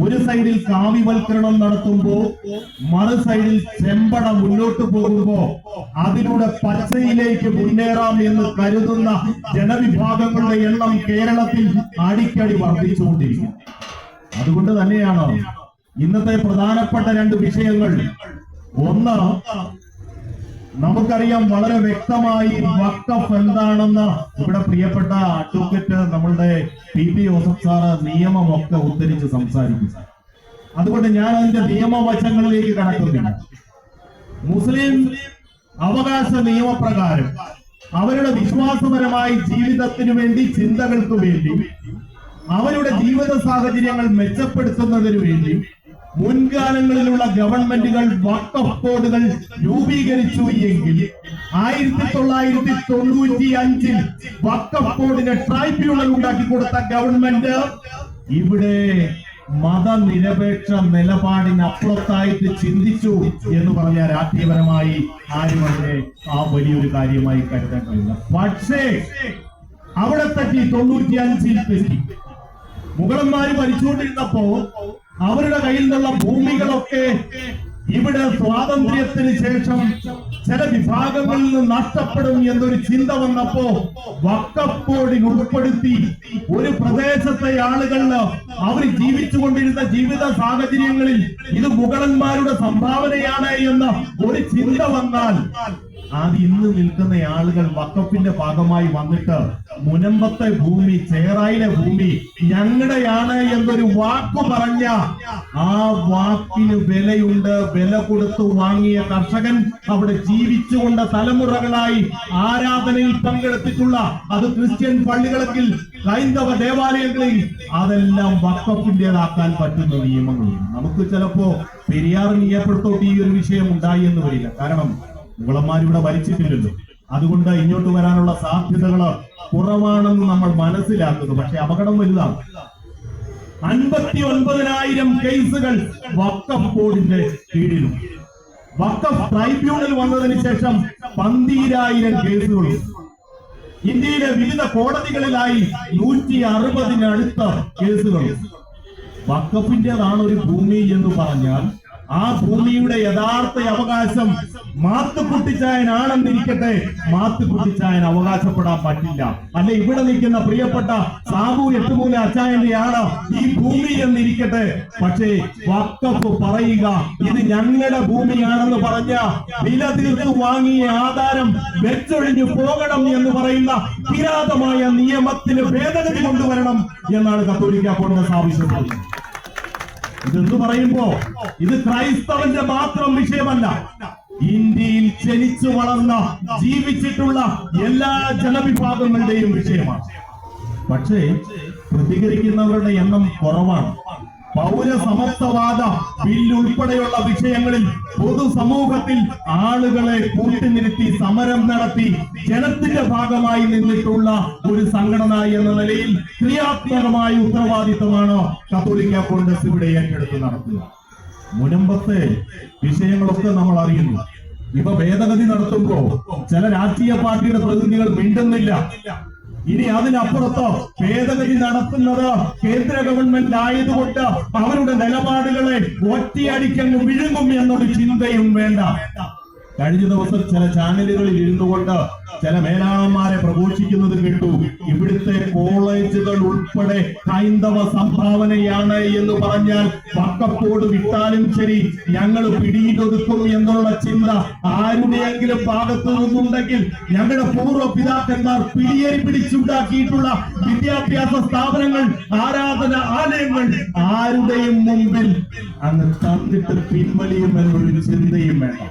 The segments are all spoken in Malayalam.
ഒരു സൈഡിൽ കാവ്യവൽക്കരണം നടത്തുമ്പോ മറു സൈഡിൽ ചെമ്പട മുന്നോട്ട് പോകുമ്പോ അതിലൂടെ പച്ചയിലേക്ക് മുന്നേറാം എന്ന് കരുതുന്ന ജനവിഭാഗങ്ങളുടെ എണ്ണം കേരളത്തിൽ അടിക്കടി വർദ്ധിച്ചുകൊണ്ടിരിക്കും അതുകൊണ്ട് തന്നെയാണ് ഇന്നത്തെ പ്രധാനപ്പെട്ട രണ്ട് വിഷയങ്ങൾ. ഒന്ന് നമുക്കറിയാം വളരെ വ്യക്തമായി വക്കഫ് എന്താണെന്ന് ഇവിടെ പ്രിയപ്പെട്ട അഡ്വക്കേറ്റ് നമ്മളുടെ പി പി ജോസഫ് സാറ് നിയമമൊക്കെ ഉദ്ധരിച്ച് സംസാരിക്കും. അതുകൊണ്ട് ഞാൻ അതിന്റെ നിയമവശങ്ങളിലേക്ക് കടക്കുന്നില്ല. മുസ്ലിം അവകാശ നിയമപ്രകാരം അവരുടെ വിശ്വാസപരമായി ജീവിതത്തിനു വേണ്ടി ചിന്തകൾക്ക് വേണ്ടി അവരുടെ ജീവിത സാഹചര്യങ്ങൾ മെച്ചപ്പെടുത്തുന്നതിനു വേണ്ടി മുൻകാലങ്ങളിലുള്ള ഗവൺമെന്റുകൾ വക്കഫ് ബോർഡുകൾ രൂപീകരിച്ചു എങ്കിൽ ആയിരത്തി തൊള്ളായിരത്തി തൊണ്ണൂറ്റി അഞ്ചിൽ വക്കഫ് ബോർഡിന് ട്രൈബ്യൂണൽ ഉണ്ടാക്കി കൊടുത്ത ഗവൺമെന്റ് ഇവിടെ മതനിരപേക്ഷ നിലപാടിനപ്പുറത്തായിട്ട് ചിന്തിച്ചു എന്ന് പറഞ്ഞ രാഷ്ട്രീയപരമായി ആരും അതിനെ ആ വലിയൊരു കാര്യമായി കരുതാൻ കഴിയില്ല പക്ഷേ അവിടെ തട്ടി തൊണ്ണൂറ്റി അഞ്ചിൽ മുഗളന്മാര് ഭരിച്ചുകൊണ്ടിരുന്നപ്പോ അവരുടെ കയ്യിൽ നിന്നുള്ള ഭൂമികളൊക്കെ ഇവിടെ സ്വാതന്ത്ര്യത്തിന് ശേഷം ചില വിഭാഗങ്ങളിൽ നിന്ന് നഷ്ടപ്പെടും എന്നൊരു ചിന്ത വന്നപ്പോ വക്കപ്പോടി ഉൾപ്പെടുത്തി ഒരു പ്രദേശത്തെ ആളുകളിൽ അവർ ജീവിച്ചുകൊണ്ടിരുന്ന ജീവിത സാഹചര്യങ്ങളിൽ ഇത് മുഗളന്മാരുടെ സംഭാവനയാണ് എന്ന ഒരു ചിന്ത വന്നാൽ അത് ഇന്ന് നിൽക്കുന്ന ആളുകൾ വക്കപ്പിന്റെ ഭാഗമായി വന്നിട്ട് മുനമ്പത്തെ ഭൂമി ചേറായിലെ ഭൂമി ഞങ്ങളുടെയാണ് എന്നൊരു വാക്ക് പറഞ്ഞ ആ വാക്കിന് വിലയുണ്ട് വില കൊടുത്തു വാങ്ങിയ കർഷകൻ അവിടെ ജീവിച്ചുകൊണ്ട തലമുറകളായി ആരാധനയിൽ പങ്കെടുത്തിട്ടുള്ള അത് ക്രിസ്ത്യൻ പള്ളികളെങ്കിൽ ഹൈന്ദവ ദേവാലയങ്ങളിൽ അതെല്ലാം വക്കപ്പിന്റേതാക്കാൻ പറ്റുന്ന നിയമങ്ങളും നമുക്ക് ചിലപ്പോ പെരിയാറിൽ ഏർപ്പെടുത്തോട്ട് ഈ ഒരു വിഷയം ഉണ്ടായി എന്ന് വരില്ല. കാരണം മുഗളന്മാർ ഇവിടെ ഭരിച്ചിട്ടില്ലല്ലോ അതുകൊണ്ട് ഇങ്ങോട്ട് വരാനുള്ള സാധ്യതകൾ കുറവാണെന്ന് നമ്മൾ മനസ്സിലാക്കുന്നു. പക്ഷെ അപകടം വലുതാണ്. അൻപത്തി ഒൻപതിനായിരം കേസുകൾ വക്കം ബോർഡിന്റെ കീഴിലും. വക്കഫ് ട്രൈബ്യൂണൽ വന്നതിന് ശേഷം പന്തിരായിരം കേസുകളും. ഇന്ത്യയിലെ വിവിധ കോടതികളിലായി നൂറ്റി അറുപതിനടുത്ത കേസുകളും. വക്കഫിന്റേതാണ് ഒരു ഭൂമി എന്ന് പറഞ്ഞാൽ ആ ഭൂമിയുടെ യഥാർത്ഥ അവകാശം മാത്തുക്കുട്ടിച്ചായനാണെന്നിരിക്കട്ടെ. മാത്തുക്കുട്ടിച്ചായൻ അവകാശപ്പെടാൻ പറ്റില്ല. അല്ല ഇവിടെ നിൽക്കുന്ന പ്രിയപ്പെട്ട സാബു എട്ടുമൂല അച്ചായന്റെയാണ് ഈ ഭൂമി എന്നിരിക്കട്ടെ. പക്ഷേ വക്കപ്പ് പറയുക ഇത് ഞങ്ങളുടെ ഭൂമിയാണെന്ന് പറഞ്ഞ വില തീർത്ത് വാങ്ങിയ ആധാരം വെച്ചൊഴിഞ്ഞു പോകണം എന്ന് പറയുന്ന കിരാതമായ നിയമത്തിന് ഭേദഗതി കൊണ്ടുവരണം എന്നാണ് കത്തോലിക്ക കോൺഗ്രസ് ആവശ്യപ്പെടുന്നത്. ഇതെന്ന് പറയുമ്പോ? ഇത് ക്രൈസ്തവന്റെ മാത്രം വിഷയമല്ല. ഇന്ത്യയിൽ ജനിച്ചു വളർന്ന ജീവിച്ചിട്ടുള്ള എല്ലാ ജനവിഭാഗങ്ങളുടെയും വിഷയമാണ്. പക്ഷേ പ്രതികരിക്കുന്നവരുടെ എണ്ണം കുറവാണ്. പൗരസമത്വവാദ ബില്ല് ഉൾപ്പെടെയുള്ള വിഷയങ്ങളിൽ പൊതുസമൂഹത്തിൽ ആളുകളെ കൂട്ടിനിരുത്തി സമരം നടത്തി ജനത്തിന്റെ ഭാഗമായി നിന്നിട്ടുള്ള ഒരു സംഘടന എന്ന നിലയിൽ ക്രിയാത്മകമായ ഉത്തരവാദിത്തമാണ് കത്തോലിക്ക കോൺഗ്രസ് ഇവിടെ ഏറ്റെടുത്ത് നടത്തുക. മുനമ്പത്തെ വിഷയങ്ങളൊക്കെ നമ്മൾ അറിയുന്നു. ഇപ്പൊ ഭേദഗതി നടത്തുമ്പോ ചില രാഷ്ട്രീയ പാർട്ടിയുടെ പ്രതിനിധികൾ മിണ്ടുന്നില്ല. ഇനി അതിനപ്പുറത്ത് ഭേദഗതി നടത്തുന്നത് കേന്ദ്ര ഗവൺമെന്റ് ആയതുകൊണ്ട് അവരുടെ നിലപാടുകളെ ഒറ്റയടിക്കങ്ങ് വിഴുങ്ങും എന്നൊരു ചിന്തയും വേണ്ട. കഴിഞ്ഞ ദിവസം ചില ചാനലുകളിൽ ഇരുന്നു കൊണ്ട് ചില മേലാളന്മാരെ പ്രഘോഷിക്കുന്നത് കേട്ടു. ഇവിടുത്തെ കോളേജുകൾ ഉൾപ്പെടെ ഹൈന്ദവ സംഭാവനയാണ് എന്ന് പറഞ്ഞാൽ പക്കപ്പോട് വിട്ടാലും ശരി ഞങ്ങൾ പിടിയിലൊതുക്കും എന്നുള്ള ചിന്ത ആരുടെയെങ്കിലും ഭാഗത്ത് നിന്നുണ്ടെങ്കിൽ ഞങ്ങളുടെ പൂർവ പിതാക്കന്മാർ പിടിയേറി പിടിച്ചുണ്ടാക്കിയിട്ടുള്ള വിദ്യാഭ്യാസ സ്ഥാപനങ്ങൾ ആരാധന ആലയങ്ങൾ ആരുടെയും മുമ്പിൽ അങ്ങ് തന്നിട്ട് പിൻവലിയുമെന്നൊരു ചിന്തയും വേണ്ട.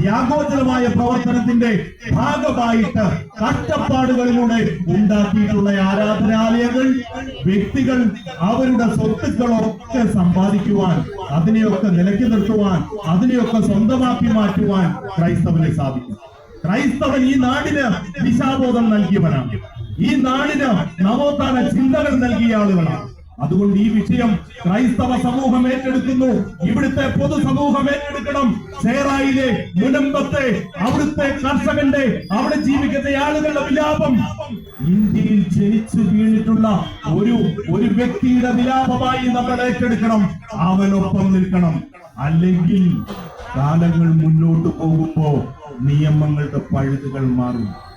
ത്യാഗോചരമായ പ്രവർത്തനത്തിന്റെ ഭാഗമായിട്ട് കഷ്ടപ്പാടുകളിലൂടെ ഉണ്ടാക്കിയിട്ടുള്ള ആരാധനാലയങ്ങൾ വ്യക്തികൾ അവരുടെ സ്വത്തുക്കളൊക്കെ സമ്പാദിക്കുവാൻ അതിനെയൊക്കെ നിലയ്ക്ക് നിർത്തുവാൻ അതിനെയൊക്കെ സ്വന്തമാക്കി മാറ്റുവാൻ ക്രൈസ്തവനെ സാധിക്കും. ക്രൈസ്തവൻ ഈ നാടിന് ദിശാബോധം നൽകിയവനാണ്. ഈ നാടിന് നവോത്ഥാന ചിന്തകൾ നൽകിയ ആളുകളാണ്. അതുകൊണ്ട് ഈ വിഷയം ക്രൈസ്തവ സമൂഹം ഏറ്റെടുക്കുന്നു. ഇവിടുത്തെ പൊതുസമൂഹം ഏറ്റെടുക്കണം. ചേറായിലെ മുനമ്പത്തെ അവിടുത്തെ കർഷകന്റെ അവിടെ ജീവിക്കുന്ന ആളുകളുടെ വിലാപം. ഇന്ത്യയിൽ ജനിച്ചു വീണിട്ടുള്ള ഒരു ഒരു വ്യക്തിയുടെ വിലാപമായി നമ്മൾ ഏറ്റെടുക്കണം. അവനൊപ്പം നിൽക്കണം. അല്ലെങ്കിൽ കാലങ്ങൾ മുന്നോട്ട് പോകുമ്പോ നിയമങ്ങളുടെ പഴുതുകൾ മാറും.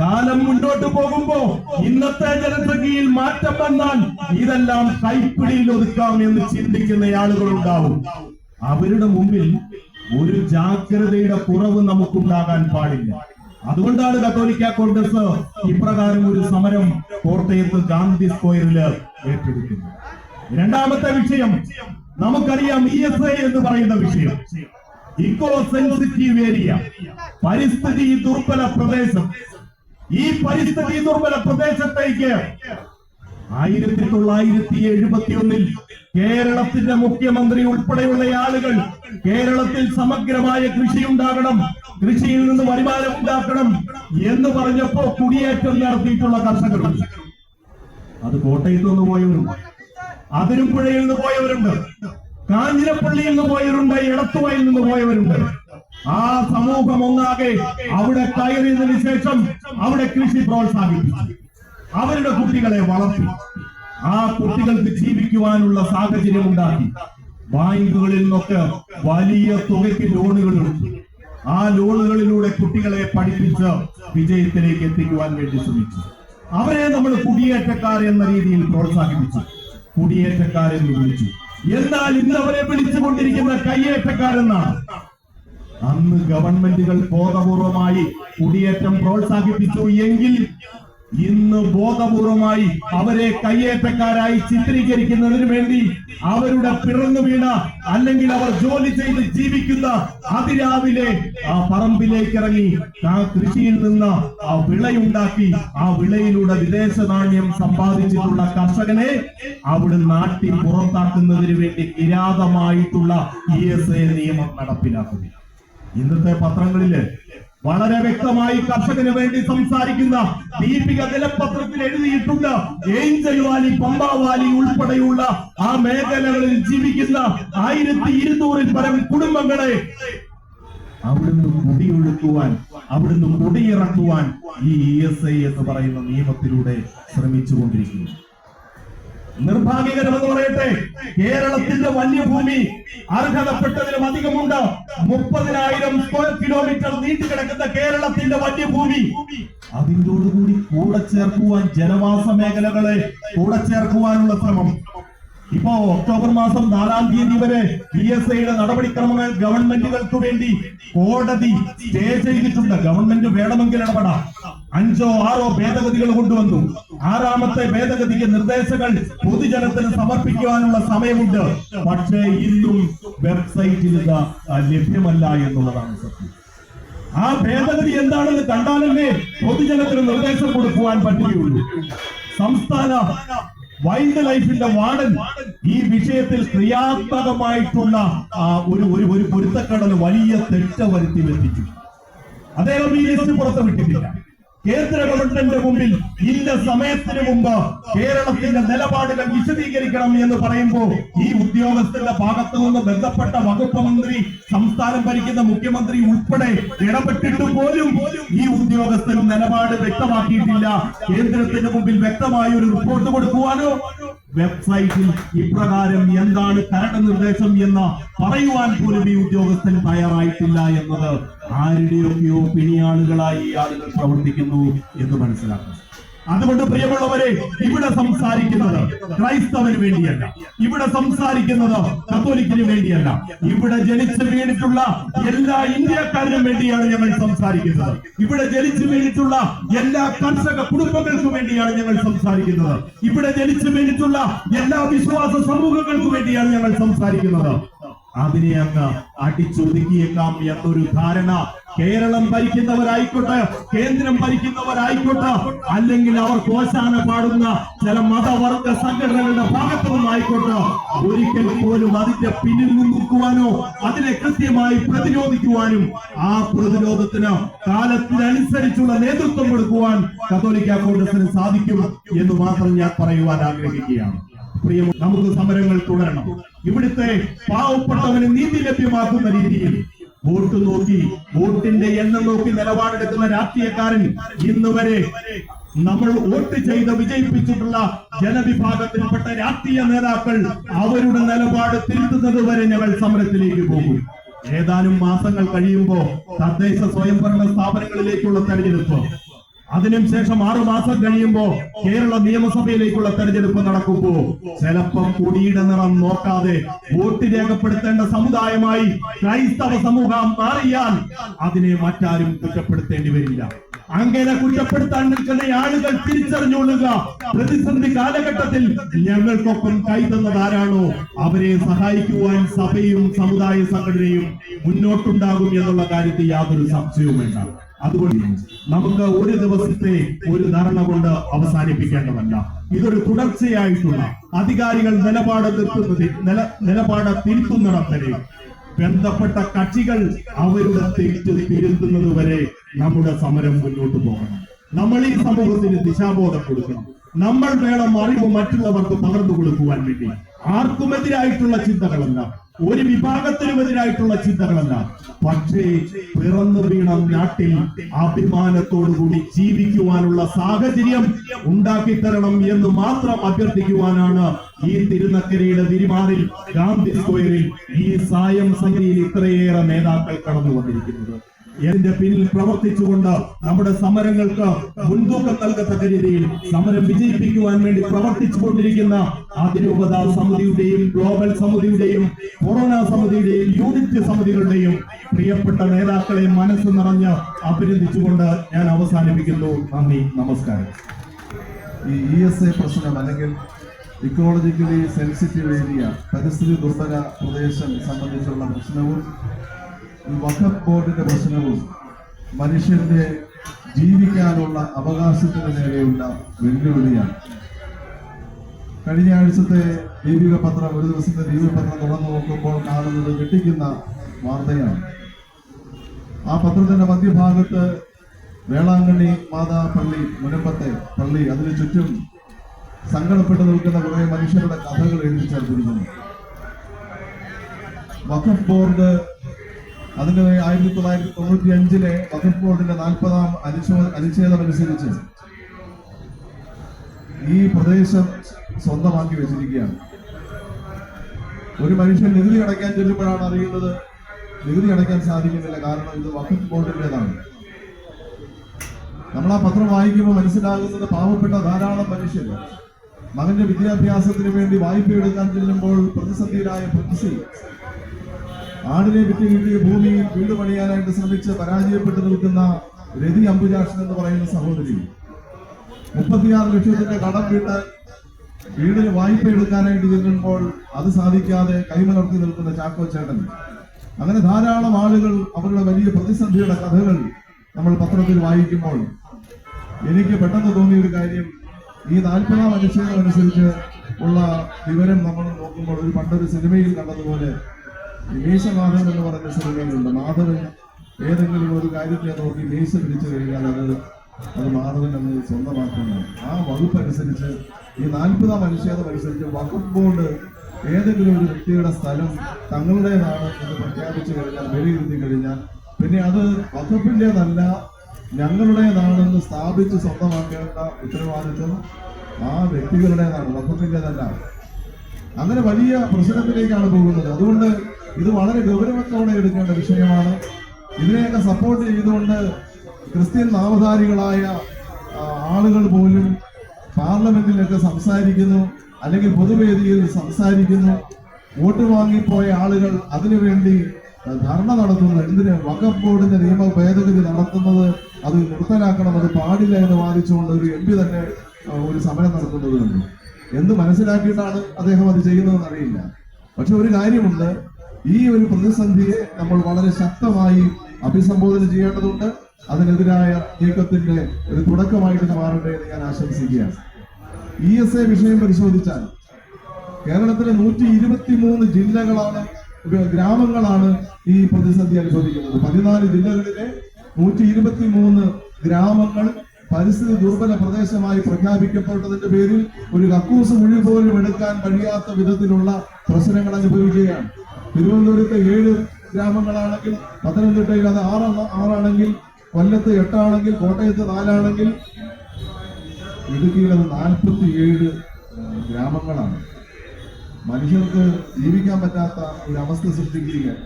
കാലം മുന്നോട്ട് പോകുമ്പോ ഇന്നത്തെ ജനസംഖ്യയിൽ മാറ്റം വന്നാൽ ഇതെല്ലാം കൈപ്പിടിയിൽ ഒതുക്കാം എന്ന് ചിന്തിക്കുന്ന ആളുകൾ ഉണ്ടാവും അവരുടെ മുമ്പിൽ ഒരു ജാഗ്രതയുടെ കുറവ് നമുക്കുണ്ടാകാൻ പാടില്ല. അതുകൊണ്ടാണ് കത്തോലിക്ക കോൺഗ്രസ് ഇപ്രകാരം ഒരു സമരം കോട്ടയത്ത് ഗാന്ധി സ്ക്വയറിൽ ഏറ്റെടുക്കുന്നത്. രണ്ടാമത്തെ വിഷയം നമുക്കറിയാം ഇ എസ് ഐ എന്ന് പറയുന്ന വിഷയം. ഇക്കോ സെൻസിറ്റീവ് ഏരിയ പരിസ്ഥിതി ദുർബല പ്രദേശം. ഈ പരിസ്ഥിതി ദുർബല പ്രദേശത്തേക്ക് ആയിരത്തി തൊള്ളായിരത്തി എഴുപത്തി ഒന്നിൽ കേരളത്തിന്റെ മുഖ്യമന്ത്രി ഉൾപ്പെടെയുള്ള ആളുകൾ കേരളത്തിൽ സമഗ്രമായ കൃഷി ഉണ്ടാകണം കൃഷിയിൽ നിന്ന് വരുമാനം ഉണ്ടാക്കണം എന്ന് പറഞ്ഞപ്പോ കുടിയേറ്റം നടത്തിയിട്ടുള്ള കർഷകരുണ്ട് അത് കോട്ടയത്ത് നിന്ന് പോയവരുണ്ട് അതിരുപ്പുഴയിൽ നിന്ന് പോയവരുണ്ട് കാഞ്ഞിരപ്പള്ളിയിൽ നിന്ന് പോയവരുണ്ട് എടത്തുവയിൽ നിന്ന് പോയവരുണ്ട്. ആ സമൂഹം ഒന്നാകെ അവിടെ കയറിയതിനു ശേഷം അവിടെ കൃഷി പ്രോത്സാഹിപ്പിച്ചു. അവരുടെ കുട്ടികളെ വളർത്തി. ആ കുട്ടികൾക്ക് ജീവിക്കുവാനുള്ള സാഹചര്യം ഉണ്ടാക്കി. ബാങ്കുകളിൽ നിന്നൊക്കെ വലിയ തുകയ്ക്ക് ലോണുകൾ ആ ലോണുകളിലൂടെ കുട്ടികളെ പഠിപ്പിച്ച് വിജയത്തിലേക്ക് എത്തിക്കുവാൻ വേണ്ടി ശ്രമിച്ചു. അവരെ നമ്മൾ കുടിയേറ്റക്കാർ എന്ന രീതിയിൽ പ്രോത്സാഹിപ്പിച്ചു. കുടിയേറ്റക്കാരെന്ന് വിളിച്ചു. എന്നാൽ ഇന്ന് അവരെ വിളിച്ചുകൊണ്ടിരിക്കുന്ന കയ്യേറ്റക്കാരെന്നാണ്? അന്ന് ഗവൺമെന്റുകൾ ബോധപൂർവമായി കുടിയേറ്റം പ്രോത്സാഹിപ്പിച്ചു എങ്കിൽ ഇന്ന് ബോധപൂർവമായി അവരെ കയ്യേറ്റക്കാരായി ചിത്രീകരിക്കുന്നതിന് വേണ്ടി അവരുടെ പിറന്നു വീണ അല്ലെങ്കിൽ അവർ ജോലി ചെയ്ത് ജീവിക്കുന്ന അതിരാവിലെ ആ പറമ്പിലേക്ക് ഇറങ്ങി ആ കൃഷിയിൽ നിന്ന് ആ വിളയുണ്ടാക്കി ആ വിളയിലൂടെ വിദേശ നാണ്യം സമ്പാദിച്ചിട്ടുള്ള കർഷകനെ അവിടെ നാട്ടിൽ പുറത്താക്കുന്നതിന് വേണ്ടി കിരാതമായിട്ടുള്ള ഇ എസ് എ നിയമം നടപ്പിലാക്കുന്നു. ഇന്നത്തെ പത്രങ്ങളിൽ വളരെ വ്യക്തമായി കർഷകന് വേണ്ടി സംസാരിക്കുന്ന ദീപിക ദിനപത്രത്തിൽ എഴുതിയിട്ടുണ്ട്. ഏഞ്ചൽ വാലി പമ്പാവാലി ഉൾപ്പെടെയുള്ള ആ മേഖലകളിൽ ജീവിക്കുന്ന ആയിരത്തി ഇരുന്നൂറിൽ പരം കുടുംബങ്ങളെ അവിടുന്ന് കുടിയൊഴുക്കുവാൻ അവിടുന്ന് കുടിയിറക്കുവാൻ ഈ എസ് ഐ എന്ന് പറയുന്ന നിയമത്തിലൂടെ ശ്രമിച്ചുകൊണ്ടിരിക്കുന്നു. നിർഭാഗ്യകരമെന്ന് പറയട്ടെ. കേരളത്തിന്റെ വന്യഭൂമി അർഹതപ്പെട്ടതിലും അധികമുണ്ട്. മുപ്പതിനായിരം സ്ക്വയർ കിലോമീറ്റർ നീണ്ടുകിടക്കുന്ന കേരളത്തിന്റെ വന്യഭൂമി. അതിന്റോടുകൂടി കൂടെ ചേർക്കുവാൻ ജനവാസ മേഖലകളെ കൂടെ ചേർക്കുവാനുള്ള ശ്രമം. ഇപ്പോ ഒക്ടോബർ മാസം നാലാം തീയതി വരെ പി എസ് ഐയുടെ നടപടിക്രമങ്ങൾ ഗവൺമെന്റുകൾക്ക് വേണ്ടി കോടതി സ്റ്റേ ചെയ്തിട്ടുണ്ട്. ഗവൺമെന്റ് വേണമെങ്കിൽ ഇടപെടാം. അഞ്ചോ ആറോ ഭേദഗതികൾ കൊണ്ടുവന്നു. ആറാമത്തെ ഭേദഗതിക്ക് നിർദ്ദേശങ്ങൾ പൊതുജനത്തിന് സമർപ്പിക്കുവാനുള്ള സമയമുണ്ട്. പക്ഷേ ഇന്നും വെബ്സൈറ്റിൽ ഇത് ലഭ്യമല്ല എന്നുള്ളതാണ് സത്യം. ആ ഭേദഗതി എന്താണെന്ന് കണ്ടാലല്ലേ പൊതുജനത്തിന് നിർദ്ദേശം കൊടുക്കുവാൻ പറ്റുകയുള്ളൂ. സംസ്ഥാന വൈൽഡ് ലൈഫിന്റെ വാർഡൻ ഈ വിഷയത്തിൽ ക്രിയാത്മകമായിട്ടുള്ള ഒരു ഒരു ഒരു പൊരുത്തക്കടൽ വലിയ തെറ്റ വരുത്തി വെപ്പിച്ചു. അദ്ദേഹം ഈ ലിസ്റ്റ് പുറത്തുവിട്ടിട്ടില്ല. കേന്ദ്ര ഗവൺമെന്റിന്റെ മുമ്പിൽ ഇന്ന സമയത്തിന് മുമ്പ് കേരളത്തിന്റെ നിലപാടുകൾ വിശദീകരിക്കണം എന്ന് പറയുമ്പോൾ ഈ ഉദ്യോഗസ്ഥരുടെ ഭാഗത്തു നിന്ന് ബന്ധപ്പെട്ട വകുപ്പ് മന്ത്രി സംസ്ഥാനം ഭരിക്കുന്ന മുഖ്യമന്ത്രി ഉൾപ്പെടെ ഇടപെട്ടിട്ട് പോലും ഈ ഉദ്യോഗസ്ഥരും നിലപാട് വ്യക്തമാക്കിയിട്ടില്ല. കേന്ദ്രത്തിന് മുമ്പിൽ വ്യക്തമായ ഒരു റിപ്പോർട്ട് കൊടുക്കുവാനോ വെബ്സൈറ്റിൽ ഇപ്രകാരം എന്താണ് കരട് നിർദ്ദേശം എന്ന് പറയുവാൻ പോലും ഈ ഉദ്യോഗസ്ഥൻ തയ്യാറായിട്ടില്ല എന്നത് ആരുടെയൊക്കെയോ പിണിയാളുകളായി ഈ ആളുകൾ പ്രവർത്തിക്കുന്നു എന്ന് മനസ്സിലാക്കണം അതുകൊണ്ട് പ്രിയമുള്ളവരെ ഇവിടെ സംസാരിക്കുന്നത് ക്രൈസ്തവന് വേണ്ടിയല്ല. ഇവിടെ സംസാരിക്കുന്നത് കത്തോലിക്കിന് വേണ്ടിയല്ല. ഇവിടെ ജനിച്ചു വീണിട്ടുള്ള എല്ലാ ഇന്ത്യക്കാരനും വേണ്ടിയാണ് ഞങ്ങൾ സംസാരിക്കുന്നത്. ഇവിടെ ജനിച്ചു വീണിട്ടുള്ള എല്ലാ കർഷക കുടുംബങ്ങൾക്കും വേണ്ടിയാണ് ഞങ്ങൾ സംസാരിക്കുന്നത്. ഇവിടെ ജനിച്ചു വീണിട്ടുള്ള എല്ലാ വിശ്വാസ സമൂഹങ്ങൾക്കും വേണ്ടിയാണ് ഞങ്ങൾ സംസാരിക്കുന്നത്. അതിനെ അങ്ങ് അടിച്ചൊതുക്കിയേക്കാം എന്നൊരു ധാരണ കേരളം ഭരിക്കുന്നവരായിക്കോട്ടെ കേന്ദ്രം ഭരിക്കുന്നവരായിക്കോട്ടെ അല്ലെങ്കിൽ അവർ കോശാന പാടുന്ന ചില മതവർഗ സംഘടനകളുടെ ഭാഗത്തു നിന്നായിക്കോട്ടെ ഒരിക്കൽ പോലും അതിന്റെ പിന്നിൽ നിൽക്കുവാനോ അതിനെ കൃത്യമായി പ്രതിരോധിക്കുവാനും ആ പ്രതിരോധത്തിന് കാലത്തിനനുസരിച്ചുള്ള നേതൃത്വം കൊടുക്കുവാൻ കത്തോലിക്ക കോൺഗ്രസിന് സാധിക്കും എന്ന് മാത്രം ഞാൻ പറയുവാൻ ആഗ്രഹിക്കുകയാണ്. പ്രിയ നമുക്ക് സമരങ്ങൾ തുടരണം. ഇവിടുത്തെ പാവപ്പെട്ടവന് നീതി ലഭ്യമാക്കുന്ന രീതിയിൽ. വോട്ട് നോക്കി വോട്ടിന്റെ എണ്ണം നോക്കി നിലപാടെടുക്കുന്ന രാഷ്ട്രീയക്കാരൻ ഇന്ന് വരെ നമ്മൾ വോട്ട് ചെയ്ത് വിജയിപ്പിച്ചിട്ടുള്ള ജനവിഭാഗത്തിൽപ്പെട്ട രാഷ്ട്രീയ നേതാക്കൾ അവരുടെ നിലപാട് തിരുത്തുന്നത് വരെ ഞങ്ങൾ സമരത്തിലേക്ക് പോകും. ഏതാനും മാസങ്ങൾ കഴിയുമ്പോ തദ്ദേശ സ്വയംഭരണ സ്ഥാപനങ്ങളിലേക്കുള്ള തെരഞ്ഞെടുപ്പ്. അതിനുശേഷം ആറു മാസം കഴിയുമ്പോ കേരള നിയമസഭയിലേക്കുള്ള തെരഞ്ഞെടുപ്പ് നടക്കുമ്പോ ചിലപ്പം കുടിയുടെ നിറം നോക്കാതെ വോട്ട് രേഖപ്പെടുത്തേണ്ട സമുദായമായി ക്രൈസ്തവ സമൂഹം മാറിയാൽ അതിനെ മറ്റാരും കുറ്റപ്പെടുത്തേണ്ടി വരില്ല. അങ്ങനെ കുറ്റപ്പെടുത്താൻ നിൽക്കുന്ന ആളുകൾ തിരിച്ചറിഞ്ഞുകൊള്ളുക. പ്രതിസന്ധി കാലഘട്ടത്തിൽ ഞങ്ങൾക്കൊപ്പം കൈതന്നത് ആരാണോ അവരെ സഹായിക്കുവാൻ സഭയും സമുദായ സംഘടനയും മുന്നോട്ടുണ്ടാകും എന്നുള്ള കാര്യത്തിൽ യാതൊരു സംശയവും വേണ്ട അതുകൊണ്ട് നമുക്ക് ഒരു ദിവസത്തെ ഒരു ധാരണ കൊണ്ട് അവസാനിപ്പിക്കേണ്ടതല്ല. ഇതൊരു തുടർച്ചയായിട്ടുള്ള അധികാരികൾ നിലപാട് നില നിലപാട് തിരുത്തുന്നിടം ബന്ധപ്പെട്ട കക്ഷികൾ അവരുടെ തെറ്റ് തിരുത്തുന്നത് വരെ നമ്മുടെ സമരം മുന്നോട്ട് പോകണം. നമ്മൾ ഈ സമൂഹത്തിന് ദിശാബോധം കൊടുക്കണം. നമ്മൾ വേണം അറിവ് മറ്റുള്ളവർക്ക് പകർന്നു കൊടുക്കുവാൻ വേണ്ടി. ആർക്കുമെതിരായിട്ടുള്ള ചിന്തകളല്ല. ഒരു വിഭാഗത്തിനുമെതിരായിട്ടുള്ള ചിന്തകളല്ല. പക്ഷേ പിറന്നു വീണ നാട്ടിൽ അഭിമാനത്തോടുകൂടി ജീവിക്കുവാനുള്ള സാഹചര്യം ഉണ്ടാക്കി തരണം എന്ന് മാത്രം അഭ്യർത്ഥിക്കുവാനാണ് ഈ തിരുനക്കരയുടെ തിരുമാറിൽ ഗാന്ധി സ്ക്വയറിൽ ഈ സായം സംഗതിയിൽ ഇത്രയേറെ നേതാക്കൾ കടന്നു വന്നിരിക്കുന്നത് ഇതിന്റെ പിന്നിൽ പ്രവർത്തിച്ചുകൊണ്ട് നമ്മുടെ സമരങ്ങൾക്ക് മുൻതൂക്കം നൽകത്തക്ക രീതിയിൽ സമരം വിജയിപ്പിക്കുവാൻ വേണ്ടി പ്രവർത്തിച്ചുകൊണ്ടിരിക്കുന്ന അതിരൂപത സമിതിയുടെയും ഗ്ലോബൽ സമിതിയുടെയും കൊറോണ സമിതിയുടെയും യൂണിറ്റ് സമിതികളുടെയും പ്രിയപ്പെട്ട നേതാക്കളെ മനസ്സ് നിറഞ്ഞ് അഭിനന്ദിച്ചുകൊണ്ട് ഞാൻ അവസാനിപ്പിക്കുന്നു. നന്ദി നമസ്കാരം. ഈ ഇ എസ് എ പ്രശ്നം അല്ലെങ്കിൽ ഇക്കോളജിക്കലി സെൻസിറ്റീവ് ഏരിയ പരിസ്ഥിതി ദുർബല പ്രദേശം സംബന്ധിച്ചുള്ള പ്രശ്നവും വഖഫ് ബോർഡിന്റെ പ്രശ്നവും മനുഷ്യന്റെ ജീവിക്കാനുള്ള അവകാശത്തിന് നേരെയുള്ള വെല്ലുവിളിയാണ്. കഴിഞ്ഞ ആഴ്ചത്തെ ദീപിക പത്രം ഒരു ദിവസത്തെ ദീപിക പത്രം തുറന്നു നോക്കുമ്പോൾ കാണുന്നത് ഞെട്ടിക്കുന്ന വാർത്തയാണ്. ആ പത്രത്തിന്റെ മധ്യഭാഗത്ത് വേളാങ്കണ്ണി മാതാ പള്ളി മുനമ്പത്തെ പള്ളി അതിനു ചുറ്റും സങ്കടപ്പെട്ടു നിൽക്കുന്ന കുറെ മനുഷ്യരുടെ കഥകൾ എഴുതി ചേർത്തിരിക്കുന്നു. വഖഫ് ബോർഡ് അതിന്റെ ആയിരത്തി തൊള്ളായിരത്തി തൊണ്ണൂറ്റി അഞ്ചിലെ വഖഫ് ബോർഡിന്റെ നാൽപ്പതാം അനുച്ഛേദം അനുസരിച്ച് ഈ പ്രദേശം സ്വന്തമാക്കി വെച്ചിരിക്കുകയാണ്. ഒരു മനുഷ്യൻ നികുതി അടയ്ക്കാൻ ചെല്ലുമ്പോഴാണ് അറിയുന്നത് നികുതി അടയ്ക്കാൻ സാധിക്കുന്നില്ല. കാരണം ഇത് വകുപ്പ് ബോർഡിന്റെതാണ് നമ്മൾ ആ പത്രം വായിക്കുമ്പോൾ മനസ്സിലാകുന്നത് പാവപ്പെട്ട ധാരാളം മനുഷ്യർ മകന്റെ വിദ്യാഭ്യാസത്തിന് വേണ്ടി വായ്പ എടുക്കാൻ ചെല്ലുമ്പോൾ പ്രതിസന്ധിയിലായ പ്രതിസി ആടിനെ വിറ്റ് കിട്ടിയ ഭൂമി വീട് പണിയാനായിട്ട് ശ്രമിച്ച് പരാജയപ്പെട്ടു നിൽക്കുന്ന രതി അംബുജാക്ഷൻ എന്ന് പറയുന്ന സഹോദരി. മുപ്പത്തിയാറ് ലക്ഷത്തിന്റെ കടം വീട്ടാൻ വീടിന് വായ്പ എടുക്കാനായിട്ട് ചെല്ലുമ്പോൾ അത് സാധിക്കാതെ കൈമലർത്തി നിൽക്കുന്ന ചാക്കോ ചേട്ടൻ. അങ്ങനെ ധാരാളം ആളുകൾ അവരുടെ വലിയ പ്രതിസന്ധിയുടെ കഥകൾ നമ്മൾ പത്രത്തിൽ വായിക്കുമ്പോൾ എനിക്ക് പെട്ടെന്ന് തോന്നിയ ഒരു കാര്യം ഈ നാൽപ്പതാം അനുച്ഛേദം അനുസരിച്ച് ഉള്ള വിവരം നമ്മൾ നോക്കുമ്പോൾ ഒരു പണ്ടൊരു സിനിമയിൽ കണ്ടതുപോലെ മാധവൻ എന്ന് പറയുന്ന സിനിമയിലുണ്ട്. മാധവൻ ഏതെങ്കിലും ഒരു കാര്യത്തെ നോക്കി മീശ പിടിച്ചു കഴിഞ്ഞാൽ അത് അത് മാധവൻ എന്ന് സ്വന്തമാക്കുന്നു. ആ വകുപ്പ് അനുസരിച്ച് ഈ നാൽപ്പതാം അനുച്ഛേദം അനുസരിച്ച് വകുപ്പ് ബോർഡ് ഏതെങ്കിലും ഒരു വ്യക്തിയുടെ സ്ഥലം തങ്ങളുടേതാണ് എന്ന് പ്രഖ്യാപിച്ചു കഴിഞ്ഞാൽ വിലയിരുത്തി കഴിഞ്ഞാൽ പിന്നെ അത് വകുപ്പിന്റെതല്ല ഞങ്ങളുടേതാണെന്ന് സ്ഥാപിച്ച് സ്വന്തമാക്കേണ്ട ഉത്തരവാദിത്വം ആ വ്യക്തികളുടേതാണ് വകുപ്പിന്റെതല്ല. അങ്ങനെ വലിയ പ്രശ്നത്തിലേക്കാണ് പോകുന്നത്. അതുകൊണ്ട് ഇത് വളരെ ഗൗരവത്തോടെ എടുക്കേണ്ട വിഷയമാണ്. ഇതിനെയൊക്കെ സപ്പോർട്ട് ചെയ്തുകൊണ്ട് ക്രിസ്ത്യൻ നാമധാരികളായ ആളുകൾ പോലും പാർലമെന്റിലൊക്കെ സംസാരിക്കുന്നു അല്ലെങ്കിൽ പൊതുവേദിയിൽ സംസാരിക്കുന്നു. വോട്ട് വാങ്ങിപ്പോയ ആളുകൾ അതിനുവേണ്ടി ധർണ നടത്തുന്നു. എന്തിന്? വഖഫ് ബോർഡിന്റെ നിയമ ഭേദഗതി നടത്തുന്നത് അത് നിർത്തലാക്കണം അത് പാടില്ല എന്ന് വാദിച്ചുകൊണ്ട് ഒരു എം പി തന്നെ ഒരു സമരം നടത്തുന്നത് കണ്ടു. എന്ത് മനസ്സിലാക്കിയിട്ടാണ് അദ്ദേഹം അത് ചെയ്യുന്നതെന്ന് അറിയില്ല. പക്ഷെ ഒരു കാര്യമുണ്ട്. ഈ ഒരു പ്രതിസന്ധിയെ നമ്മൾ വളരെ ശക്തമായി അഭിസംബോധന ചെയ്യേണ്ടതുണ്ട്. അതിനെതിരായ നീക്കത്തിന്റെ ഒരു തുടക്കമായിട്ട് മാറട്ടെ എന്ന് ഞാൻ ആശംസിക്കുകയാണ്. ഇ എസ് എ വിഷയം പരിശോധിച്ചാൽ കേരളത്തിലെ നൂറ്റി ഇരുപത്തി മൂന്ന് ജില്ലകളാണ് ഗ്രാമങ്ങളാണ് ഈ പ്രതിസന്ധി അനുഭവിക്കുന്നത്. പതിനാല് ജില്ലകളിലെ നൂറ്റി ഇരുപത്തി മൂന്ന് ഗ്രാമങ്ങൾ പരിസ്ഥിതി ദുർബല പ്രദേശമായി പ്രഖ്യാപിക്കപ്പെട്ടതിന്റെ പേരിൽ ഒരു കക്കൂസ് മുഴുവൻ പോലും എടുക്കാൻ കഴിയാത്ത വിധത്തിലുള്ള പ്രശ്നങ്ങൾ അനുഭവിക്കുകയാണ്. തിരുവനന്തപുരത്തെ ഏഴ് ഗ്രാമങ്ങളാണെങ്കിൽ പത്തനംതിട്ടയിൽ അത് ആറ് ആറാണെങ്കിൽ കൊല്ലത്ത് എട്ടാണെങ്കിൽ കോട്ടയത്ത് നാലാണെങ്കിൽ ഇടുക്കിയിൽ അത് നാൽപ്പത്തിയേഴ് ഗ്രാമങ്ങളാണ്. മനുഷ്യർക്ക് ജീവിക്കാൻ പറ്റാത്ത ഒരു അവസ്ഥ സൃഷ്ടിക്കുകയാണ്.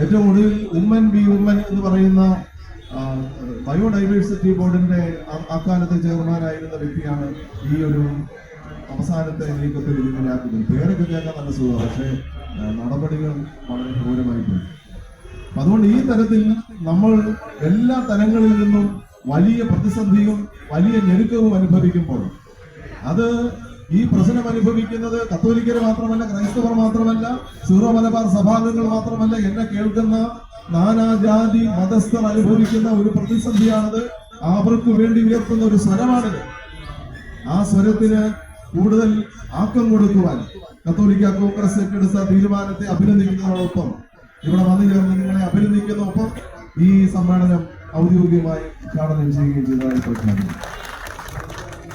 ഏറ്റവും ഒടുവിൽ ഉമ്മൻ ബി ഉമ്മൻ എന്ന് പറയുന്ന ബയോഡൈവേഴ്സിറ്റി ബോർഡിന്റെ അക്കാലത്തെ ചെയർമാനായിരുന്ന വ്യക്തിയാണ് ഈ ഒരു അവസാനത്തെ നീക്കത്തിൽ ഇതിനാക്കുന്നത് പേരൊക്കെ കേൾക്കാൻ നല്ല സുഖമാണ് പക്ഷേ നടപടികൾ വളരെ ക്രൂരമായി പോയി. അതുകൊണ്ട് ഈ തരത്തിൽ നമ്മൾ എല്ലാ തലങ്ങളിൽ നിന്നും വലിയ പ്രതിസന്ധിയും വലിയ ഞെരുക്കവും അനുഭവിക്കുമ്പോൾ അത് ഈ പ്രശ്നം അനുഭവിക്കുന്നത് കത്തോലിക്കർ മാത്രമല്ല ക്രൈസ്തവർ മാത്രമല്ല സീറോ മലബാർ സഭാംഗങ്ങൾ മാത്രമല്ല എന്നെ കേൾക്കുന്ന നാനാജാതി മതസ്ഥർ അനുഭവിക്കുന്ന ഒരു പ്രതിസന്ധിയാണത്. അവർക്ക് വേണ്ടി ഉയർത്തുന്ന ഒരു സ്വരമാണിത്. ആ സ്വരത്തിന് കൂടുതൽ ആക്കം കൊടുക്കുവാൻ കത്തോലിക്ക കോൺഗ്രസ് ഏറ്റെടുത്ത തീരുമാനത്തെ അഭിനന്ദിക്കുന്നതോടൊപ്പം ഇവിടെ വന്നു ചേർന്ന് നിങ്ങളെ അഭിനന്ദിക്കുന്നതോടൊപ്പം ഈ സമ്മേളനം ഔദ്യോഗികമായി ഉദ്ഘാടനം ചെയ്യുകയും ചെയ്തതായി പ്രഖ്യാപിക്കുന്നു